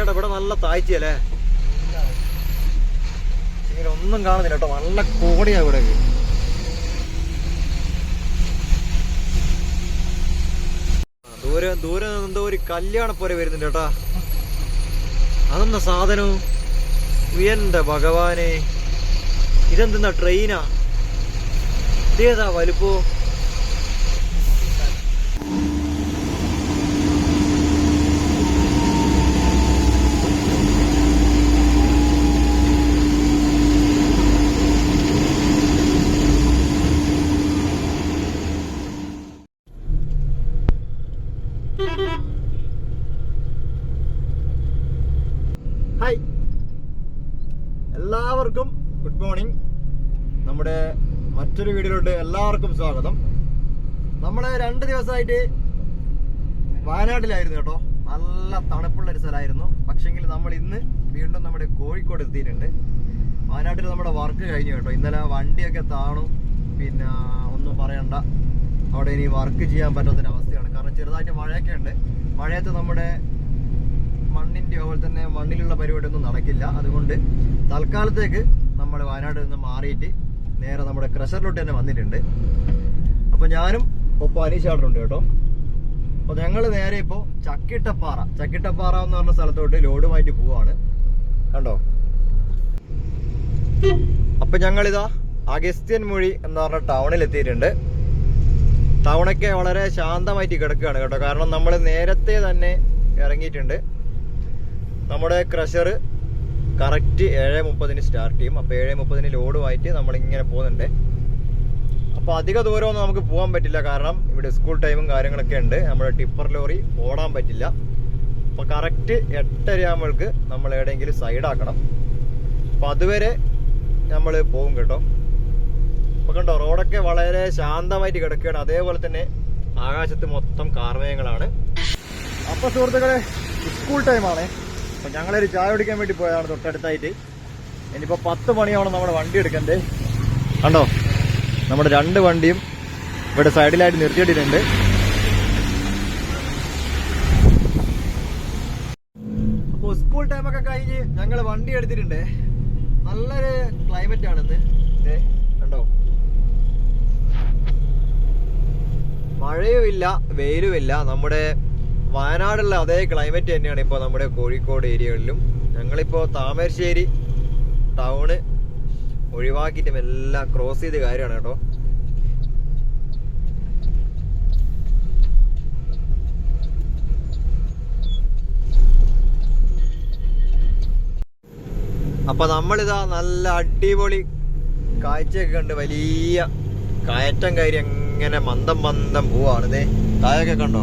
അനീഷേട്ടാ ഇവിടെ നല്ല താഴ്ചയല്ലേ? ഇങ്ങനെ ഒന്നും കാണുന്നില്ല കേട്ടോ. നല്ല കോടിയാ ഇവിടെ. ദൂരെ ദൂരെ എന്തോ ഒരു കല്യാണ പോലെ വരുന്നുണ്ട് കേട്ടാ. അതെന്താ സാധനവും എന്റെ ഭഗവാനെ. ഇതെന്തെന്നാ ട്രെയിനാ ഇതേതാ വലുപ്പോ ഹായ് എല്ലാവർക്കും ഗുഡ് മോർണിംഗ് നമ്മുടെ മറ്റൊരു വീഡിയോയിലോട്ട് എല്ലാവർക്കും സ്വാഗതം. നമ്മൾ രണ്ട് ദിവസമായിട്ട് വയനാട്ടിലായിരുന്നു കേട്ടോ. നല്ല തണുപ്പുള്ള ഒരു സ്ഥലമായിരുന്നു. പക്ഷെങ്കിൽ നമ്മൾ ഇന്ന് വീണ്ടും നമ്മുടെ കോഴിക്കോട് എത്തിയിട്ടുണ്ട്. വയനാട്ടിൽ നമ്മുടെ വർക്ക് കഴിഞ്ഞു കേട്ടോ. ഇന്നലെ വണ്ടിയൊക്കെ താണു. പിന്നെ ഒന്നും പറയണ്ട. അവിടെ ഇനി വർക്ക് ചെയ്യാൻ പറ്റാത്തൊരു അവസ്ഥയാണ്. കാരണം ചെറുതായിട്ട് മഴയൊക്കെ ഉണ്ട്. മഴയത്ത് നമ്മുടെ മണ്ണിന്റെ അതുപോലെ തന്നെ മണ്ണിലുള്ള പരിപാടിയൊന്നും നടക്കില്ല. അതുകൊണ്ട് തൽക്കാലത്തേക്ക് നമ്മൾ വയനാട്ടിൽ നിന്ന് മാറിയിട്ട് നേരെ നമ്മുടെ ക്രഷറിലോട്ട് തന്നെ വന്നിട്ടുണ്ട്. അപ്പോൾ ഞാനും ഒപ്പം അനീഷാടുണ്ട് കേട്ടോ. അപ്പോൾ ഞങ്ങൾ നേരെ ഇപ്പോ ചക്കിട്ടപ്പാറ. ചക്കിട്ടപ്പാറ എന്ന് പറഞ്ഞ സ്ഥലത്തോട്ട് ലോഡുമായിട്ട് പോവാണ്. കണ്ടോ? അപ്പൊ ഞങ്ങളിതാ അഗസ്ത്യൻ മൊഴി എന്ന് പറഞ്ഞ ടൗണിൽ എത്തിയിട്ടുണ്ട്. ടൗണൊക്കെ വളരെ ശാന്തമായിട്ട് കിടക്കുകയാണ് കേട്ടോ. കാരണം നമ്മൾ നേരത്തെ തന്നെ ഇറങ്ങിയിട്ടുണ്ട്. നമ്മുടെ ക്രഷർ കറക്റ്റ് ഏഴ് മുപ്പതിന് സ്റ്റാർട്ട് ചെയ്യും. അപ്പോൾ ഏഴ് മുപ്പതിന് ലോഡുമായിട്ട് നമ്മളിങ്ങനെ പോകുന്നുണ്ട്. അപ്പോൾ അധിക ദൂരമൊന്നും നമുക്ക് പോകാൻ പറ്റില്ല. കാരണം ഇവിടെ സ്കൂൾ ടൈമും കാര്യങ്ങളൊക്കെ ഉണ്ട്. നമ്മുടെ ടിപ്പർ ലോറി ഓടാൻ പറ്റില്ല. അപ്പോൾ കറക്റ്റ് എട്ടര ആകുമ്പോൾക്ക് നമ്മൾ എവിടെയെങ്കിലും സൈഡാക്കണം അപ്പോൾ അതുവരെ നമ്മൾ പോകും കേട്ടോ. അപ്പോൾ കണ്ടോ റോഡൊക്കെ വളരെ ശാന്തമായിട്ട് കിടക്കുകയാണ്. അതേപോലെ തന്നെ ആകാശത്ത് മൊത്തം കാർമേയങ്ങളാണ് അപ്പോൾ സുഹൃത്തുക്കളെ സ്കൂൾ ടൈമാണ് അപ്പൊ ഞങ്ങളൊരു ചായ കുടിക്കാൻ വേണ്ടി പോയതാണ് തൊട്ടടുത്തായിട്ട്. ഇനിയിപ്പോ പത്ത് മണിയാവണം നമ്മുടെ വണ്ടി എടുക്കണ്ടേ. കണ്ടോ? നമ്മുടെ രണ്ട് വണ്ടിയും ഇവിടെ സൈഡിലായിട്ട് നിർത്തിയിട്ടിട്ടുണ്ട്. അപ്പൊ സ്കൂൾ ടൈമൊക്കെ കഴിഞ്ഞ് ഞങ്ങൾ വണ്ടി എടുത്തിട്ടുണ്ട്. നല്ലൊരു ക്ലൈമറ്റ് ആണ് ദേ, കണ്ടോ? മഴയുമില്ല വെയിലുമില്ല. നമ്മുടെ വയനാടുള്ള അതേ ക്ലൈമറ്റ് തന്നെയാണ് ഇപ്പോൾ നമ്മുടെ കോഴിക്കോട് ഏരിയകളിലും. ഞങ്ങളിപ്പോൾ താമരശ്ശേരി ടൗണ് ഒഴിവാക്കിയിട്ടും എല്ലാം ക്രോസ് ചെയ്ത് കാര്യമാണ് കേട്ടോ. അപ്പൊ നമ്മളിതാ നല്ല അടിപൊളി കാഴ്ചയൊക്കെ കണ്ട് വലിയ കയറ്റം കയറി എങ്ങനെ മന്ദം മന്ദം പോവാണ്. ഇതേ താഴൊക്കെ കണ്ടോ?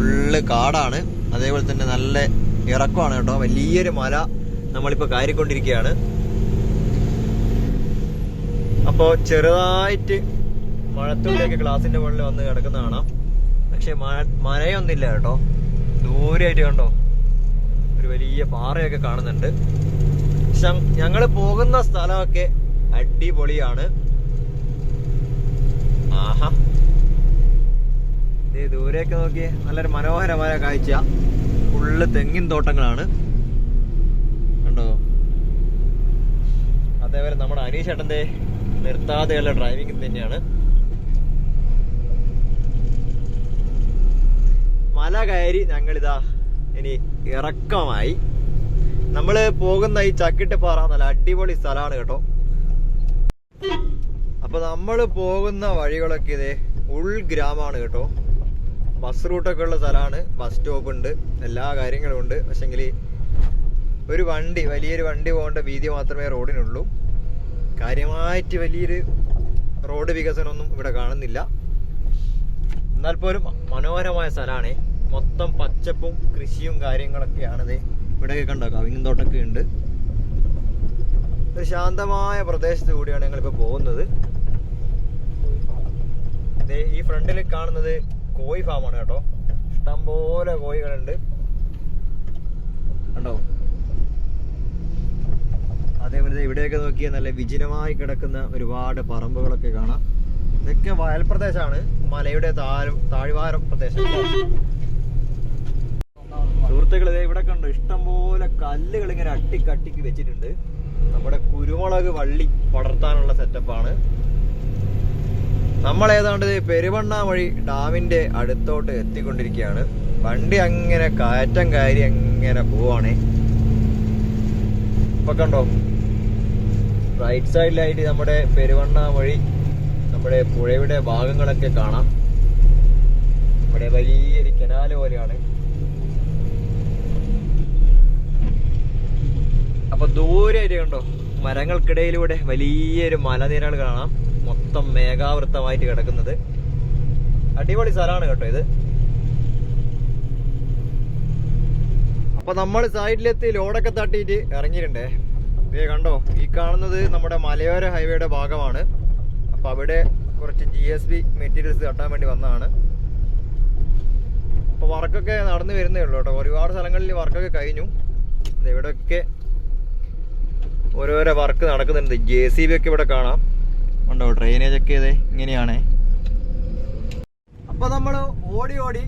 ഫുള്ള് കാടാണ്. അതേപോലെ തന്നെ നല്ല ഇറക്കമാണ് കേട്ടോ. വലിയൊരു മല നമ്മളിപ്പോ കയറിക്കൊണ്ടിരിക്കുകയാണ്. അപ്പോ ചെറുതായിട്ട് മഴത്തുള്ളിയൊക്കെ ഗ്ലാസിന്റെ മുകളിൽ വന്ന് കിടക്കുന്ന കാണാം. പക്ഷെ മഴ മഴയൊന്നുമില്ല കേട്ടോ. ദൂരെയായിട്ട് കണ്ടോ? ഒരു വലിയ പാറയൊക്കെ കാണുന്നുണ്ട്. പക്ഷെ ഞങ്ങൾ പോകുന്ന സ്ഥലമൊക്കെ അടിപൊളിയാണ്. ആഹാ. ദേ ദൂരെയൊക്കെ നോക്കി നല്ലൊരു മനോഹരമായ കാഴ്ച ഫുള്ള് തെങ്ങിൻ തോട്ടങ്ങളാണ്. കണ്ടോ? അതേപോലെ നമ്മുടെ അനീഷ് ഏട്ടന്റെ നിർത്താതെയുള്ള ഡ്രൈവിംഗ് തന്നെയാണ്. മല കയറി ഞങ്ങളിതാ ഇനി ഇറക്കമായി. നമ്മൾ പോകുന്ന ഈ ചക്കിട്ടപ്പാറ നല്ല അടിപൊളി സ്ഥലമാണ് കേട്ടോ. അപ്പൊ നമ്മൾ പോകുന്ന വഴികളൊക്കെ ഇതേ ഉൾഗ്രാമാണ് കേട്ടോ. ബസ് റൂട്ടൊക്കെ ഉള്ള സ്ഥലമാണ് ബസ് സ്റ്റോപ്പ് ഉണ്ട് എല്ലാ കാര്യങ്ങളും ഉണ്ട്. പക്ഷെങ്കിൽ ഒരു വണ്ടി വലിയൊരു വണ്ടി പോകേണ്ട വീതി മാത്രമേ റോഡിനുള്ളൂ. കാര്യമായിട്ട് വലിയൊരു റോഡ് വികസനമൊന്നും ഇവിടെ കാണുന്നില്ല. എന്നാൽ പോലും മനോഹരമായ സ്ഥലമാണ്. മൊത്തം പച്ചപ്പും കൃഷിയും കാര്യങ്ങളൊക്കെയാണത് ഇവിടെ കണ്ടോ? കവിങ്ങും തോട്ടൊക്കെ ഉണ്ട്. ഒരു ശാന്തമായ പ്രദേശത്ത് കൂടിയാണ് ഞങ്ങളിപ്പോൾ പോകുന്നത്. ഈ ഫ്രണ്ടിൽ കാണുന്നത് കോഴി ഫാമാണ് കേട്ടോ. ഇഷ്ടംപോലെ കോഴികളുണ്ട്. കണ്ടോ? അതേപോലെ ഇവിടെയൊക്കെ നോക്കിയാൽ നല്ല വിജനമായി കിടക്കുന്ന ഒരുപാട് പറമ്പുകളൊക്കെ കാണാം. ഇതൊക്കെ വയൽ പ്രദേശമാണ് മലയുടെ താഴ് താഴ്വാര പ്രദേശം. സുഹൃത്തുക്കൾ ഇതേ ഇവിടെ കണ്ടോ? ഇഷ്ടംപോലെ കല്ലുകൾ ഇങ്ങനെ അട്ടിക്കട്ടിക്ക് വെച്ചിട്ടുണ്ട്. നമ്മുടെ കുരുമുളക് വള്ളി പടർത്താനുള്ള സെറ്റപ്പാണ് നമ്മൾ ഏതാണ്ട് പെരുവണ്ണാമൊഴി ഡാമിന്റെ അടുത്തോട്ട് എത്തിക്കൊണ്ടിരിക്കുകയാണ്. വണ്ടി അങ്ങനെ കാറ്റം കയറി അങ്ങനെ പോവാണേ. ഇപ്പൊ കണ്ടോ? റൈറ്റ് സൈഡിലായിട്ട് നമ്മുടെ പെരുവണ്ണാമൊഴി നമ്മുടെ പുഴയുടെ ഭാഗങ്ങളൊക്കെ കാണാം. ഇവിടെ വലിയൊരു കനാല് പോലെയാണ്. അപ്പൊ ദൂരെ കണ്ടോ? മരങ്ങൾക്കിടയിലൂടെ വലിയൊരു മലനിരകൾ കാണാം. മൊത്തം മേഘാവൃത്തമായിട്ട് കിടക്കുന്നത്. അടിപൊളി സ്ഥലമാണ് കേട്ടോ ഇത്. അപ്പൊ നമ്മൾ സൈഡിലെത്തി ലോഡൊക്കെ തട്ടിയിട്ട് ഇറങ്ങിയിട്ടുണ്ടേ. കണ്ടോ ഈ കാണുന്നത് നമ്മുടെ മലയോര ഹൈവേയുടെ ഭാഗമാണ്. അപ്പൊ അവിടെ കുറച്ച് ജി എസ് ബി മെറ്റീരിയൽസ് തട്ടാൻ വേണ്ടി വന്നതാണ്. അപ്പൊ വർക്കൊക്കെ നടന്നു വരുന്നേ ഉള്ളൂ കേട്ടോ. ഒരുപാട് സ്ഥലങ്ങളിൽ വർക്കൊക്കെ കഴിഞ്ഞു. ഇവിടെയൊക്കെ ഓരോരോ വർക്ക് നടക്കുന്നുണ്ട്. ജെ സി ബി ഒക്കെ ഇവിടെ കാണാം. ഉണ്ടോ? ഡ്രെയിനേജ് ഒക്കെ ഇതേ ഇങ്ങനെയാണേ. അപ്പൊ നമ്മൾ ഓടി ഓടി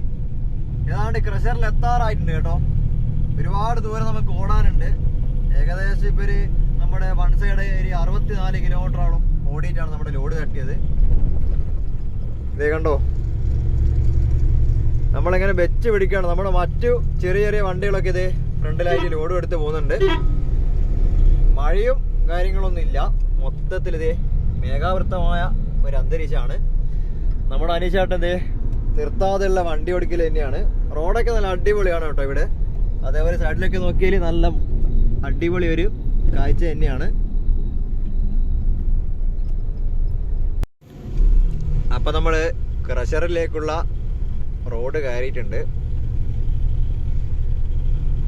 ഏതാണ്ട് ക്രഷറിൽ എത്താറായിട്ടുണ്ട് കേട്ടോ. ഒരുപാട് ദൂരം നമുക്ക് ഓടാനുണ്ട്. ഏകദേശം ഇപ്പൊ നമ്മുടെ വൺ സൈഡ് ഒരു അറുപത്തിനാല് കിലോമീറ്ററോളം ഓടിയിട്ടാണ് നമ്മുടെ ലോഡ് തട്ടിയത്. കണ്ടോ? നമ്മളിങ്ങനെ വെച്ച് പിടിക്കുകയാണ്. നമ്മുടെ മറ്റു ചെറിയ ചെറിയ വണ്ടികളൊക്കെ ഇത് ഫ്രണ്ടിലായിട്ട് ലോഡും എടുത്ത് പോകുന്നുണ്ട്. മഴയും കാര്യങ്ങളൊന്നും ഇല്ല മൊത്തത്തിൽ ഇതേ മേഘാവൃത്തമായ ഒരു അന്തരീക്ഷമാണ്. നമ്മുടെ അനീഷേട്ടൻ ഇതേ നിർത്താതെയുള്ള വണ്ടി ഓടിക്കൽ തന്നെയാണ്. റോഡൊക്കെ നല്ല അടിപൊളിയാണ് കേട്ടോ ഇവിടെ. അതേപോലെ സൈഡിലൊക്കെ നോക്കിയാൽ നല്ല അടിപൊളി ഒരു കാഴ്ച തന്നെയാണ്. അപ്പൊ നമ്മൾ ക്രഷറിലേക്കുള്ള റോഡ് കയറിയിട്ടുണ്ട്.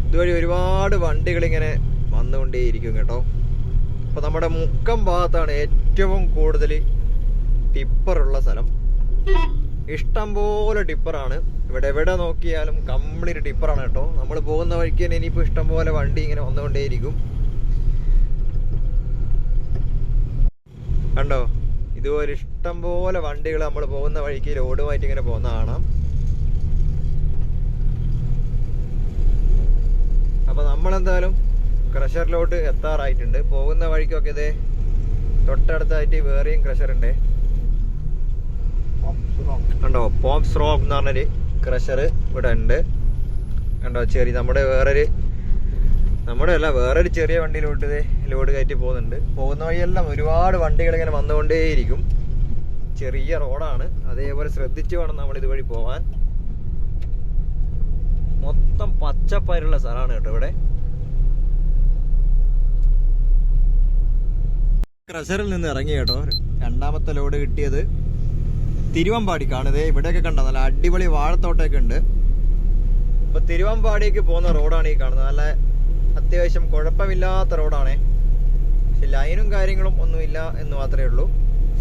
ഇതുവഴി ഒരുപാട് വണ്ടികൾ ഇങ്ങനെ വന്നുകൊണ്ടേയിരിക്കും കേട്ടോ. അപ്പൊ നമ്മുടെ മുക്കം ഭാഗത്താണ് ഏറ്റവും കൂടുതൽ ടിപ്പറുള്ള സ്ഥലം. ഇഷ്ടം പോലെ ടിപ്പറാണ്. ഇവിടെ എവിടെ നോക്കിയാലും കംപ്ലീറ്റ് ടിപ്പറാണ് കേട്ടോ. നമ്മൾ പോകുന്ന വഴിക്ക് തന്നെ ഇനിയിപ്പോൾ ഇഷ്ടം പോലെ വണ്ടി ഇങ്ങനെ വന്നുകൊണ്ടേയിരിക്കും. കണ്ടോ? ഇതുപോലെ ഇഷ്ടം പോലെ വണ്ടികൾ നമ്മൾ പോകുന്ന വഴിക്ക് ലോഡുമായിട്ട് ഇങ്ങനെ പോകുന്ന കാണാം. അപ്പൊ നമ്മളെന്തായാലും ക്രഷറിലോട്ട് എത്താറായിട്ടുണ്ട്. പോകുന്ന വഴിക്കൊക്കെ ഇത് തൊട്ടടുത്തായിട്ട് വേറെയും ക്രഷർ ഉണ്ട് കണ്ടോ? പോംസ് റോക്ക് എന്ന് പറഞ്ഞൊരു ക്രഷർ ഇവിടെ ഉണ്ട്. കണ്ടോ? ചെറിയ നമ്മുടെ വേറൊരു നമ്മുടെ അല്ല വേറൊരു ചെറിയ വണ്ടിയിലോട്ട് ലോഡ് കയറ്റി പോകുന്നുണ്ട്. പോകുന്ന വഴിയെല്ലാം ഒരുപാട് വണ്ടികൾ ഇങ്ങനെ വന്നുകൊണ്ടേയിരിക്കും. ചെറിയ റോഡാണ്. അതേപോലെ ശ്രദ്ധിച്ചു വേണം നമ്മൾ ഇതുവഴി പോവാൻ. മൊത്തം പച്ചപ്പയറുള്ള സ്ഥലമാണ് കേട്ടോ ഇവിടെ. ക്രഷറിൽ നിന്ന് ഇറങ്ങി കേട്ടോ. രണ്ടാമത്തെ ലോഡ് കിട്ടിയത് തിരുവമ്പാടിക്കാണ്. ഇതേ ഇവിടെയൊക്കെ കണ്ടോ? നല്ല അടിപൊളി വാഴത്തോട്ടമൊക്കെ ഉണ്ട്. ഇപ്പൊ തിരുവമ്പാടിക്ക് പോകുന്ന റോഡാണ് ഈ കാണുന്നത്. നല്ല അത്യാവശ്യം കുഴപ്പമില്ലാത്ത റോഡാണ്. പക്ഷെ ലൈനും കാര്യങ്ങളും ഒന്നുമില്ല എന്ന് മാത്രമേ ഉള്ളൂ.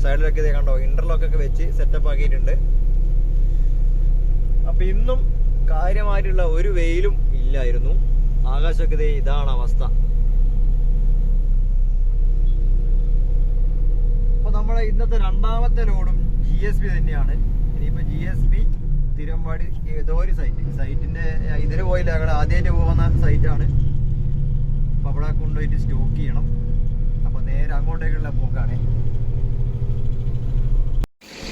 സൈഡിലൊക്കെ ഇതേ കണ്ടോ? ഇന്റർലോക്ക് ഒക്കെ വെച്ച് സെറ്റപ്പ് ആക്കിയിട്ടുണ്ട്. അപ്പൊ ഇന്നും കാര്യമായിട്ടുള്ള ഒരു വെയിലും ഇല്ലായിരുന്നു. ആകാശമൊക്കെ ഇതാണ് അവസ്ഥ. നമ്മുടെ ഇന്നത്തെ രണ്ടാമത്തെ ലോഡും ജി എസ് ബി തന്നെയാണ്. ഇനിയിപ്പോ ജി എസ് ബി തിരുവമ്പാടി ഏതോ ഒരു സൈറ്റ് സൈറ്റിന്റെ ഇതിന് പോയില്ല. ഞങ്ങൾ ആദ്യമായിട്ട് പോകുന്ന സൈറ്റാണ് അപ്പൊ അവിടെ കൊണ്ടുപോയിട്ട് സ്റ്റോക്ക് ചെയ്യണം. അപ്പോൾ നേരെ അങ്ങോട്ടേക്കുള്ള പോക്കാണ്.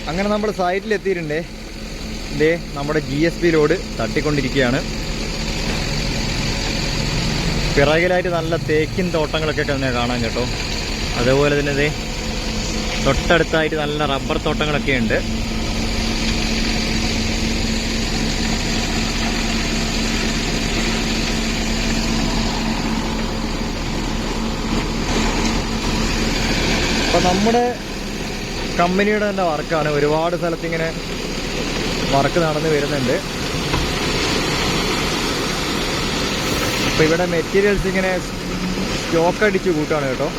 അങ്ങനെ നമ്മൾ സൈറ്റിൽ എത്തിയിട്ടുണ്ടേ ഇതേ നമ്മുടെ ജി എസ് ബി ലോഡ് തട്ടിക്കൊണ്ടിരിക്കുകയാണ്. പിറകിലായിട്ട് നല്ല തേക്കിൻ തോട്ടങ്ങളൊക്കെ തന്നെ കാണാൻ കേട്ടോ. അതേപോലെ തന്നെ ഇതേ തൊട്ടടുത്തായിട്ട് നല്ല റബ്ബർ തോട്ടങ്ങളൊക്കെ ഉണ്ട്. അപ്പൊ നമ്മുടെ കമ്പനിയുടെ തന്നെ വർക്കാണ്. ഒരുപാട് സ്ഥലത്ത് ഇങ്ങനെ വർക്ക് നടന്നു വരുന്നുണ്ട്. അപ്പൊ ഇവിടെ മെറ്റീരിയൽസ് ഇങ്ങനെ സ്റ്റോക്ക് അടിച്ച് കൂട്ടാണ് കേട്ടോ.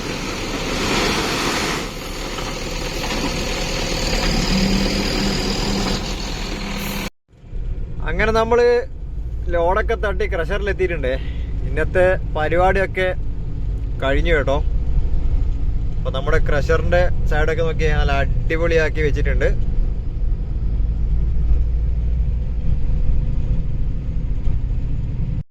അങ്ങനെ നമ്മൾ ലോഡൊക്കെ തട്ടി ക്രഷറിൽ എത്തിയിട്ടുണ്ടേ. ഇന്നത്തെ പരിപാടിയൊക്കെ കഴിഞ്ഞു കേട്ടോ. അപ്പോൾ നമ്മുടെ ക്രഷറിന്റെ സൈഡൊക്കെ നോക്കി നല്ല അടിപൊളിയാക്കി വെച്ചിട്ടുണ്ട്.